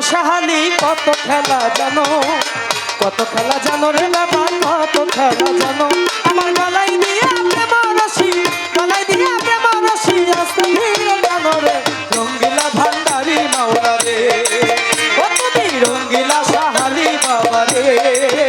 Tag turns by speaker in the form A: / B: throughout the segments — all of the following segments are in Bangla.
A: সাহালি কত খেলা জানো? কত খেলা জানো রে বাবা, কত খেলা জানো? আমার গলায় দিয়া প্রেম রসি গলায় দিয়া প্রেম রসি আসতে ভিড় জানো রে। রঙ্গিলা ভান্ডারি মাওলা রে, কত রঙ্গিলা সাহালি বাবা রে।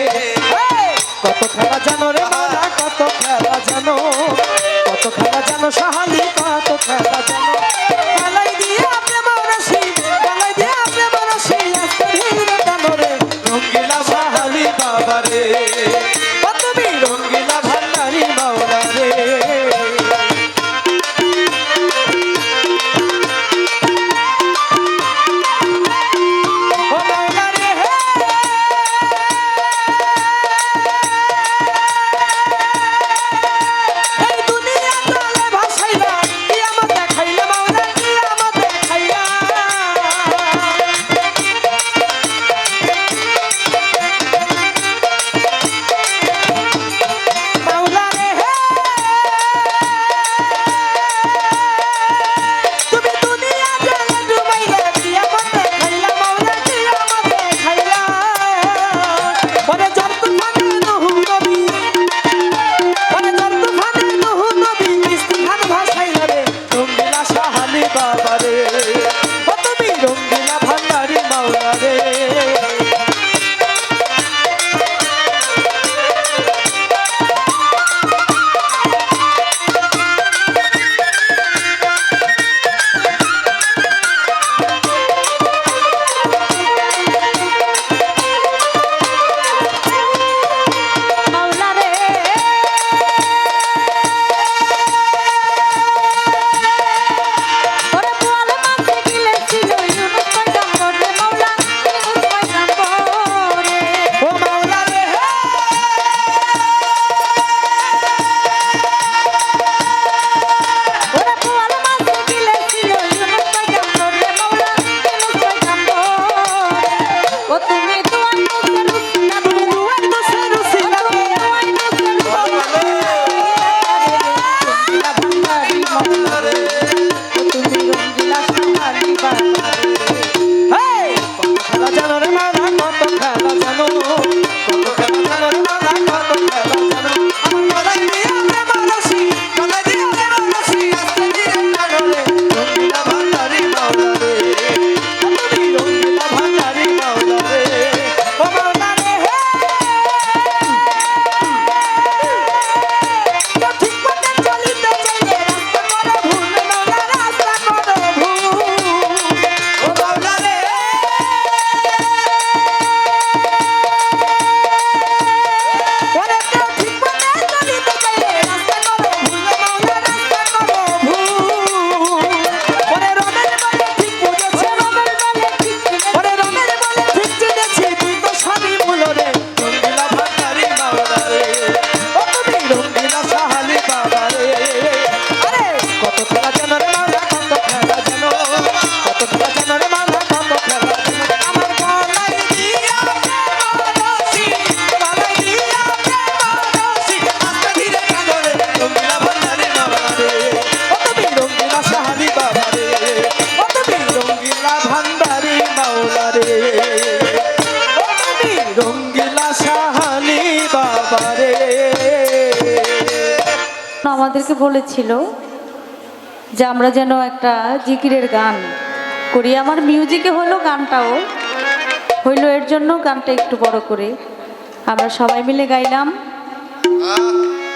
A: কত
B: আমাদেরকে বলেছিল যে আমরা যেন একটা জিকিরের গান করি। আমার মিউজিকে হলো গানটাও হইল এর জন্য গানটা একটু বড় করে। আমরা সবাই মিলে গাইলাম।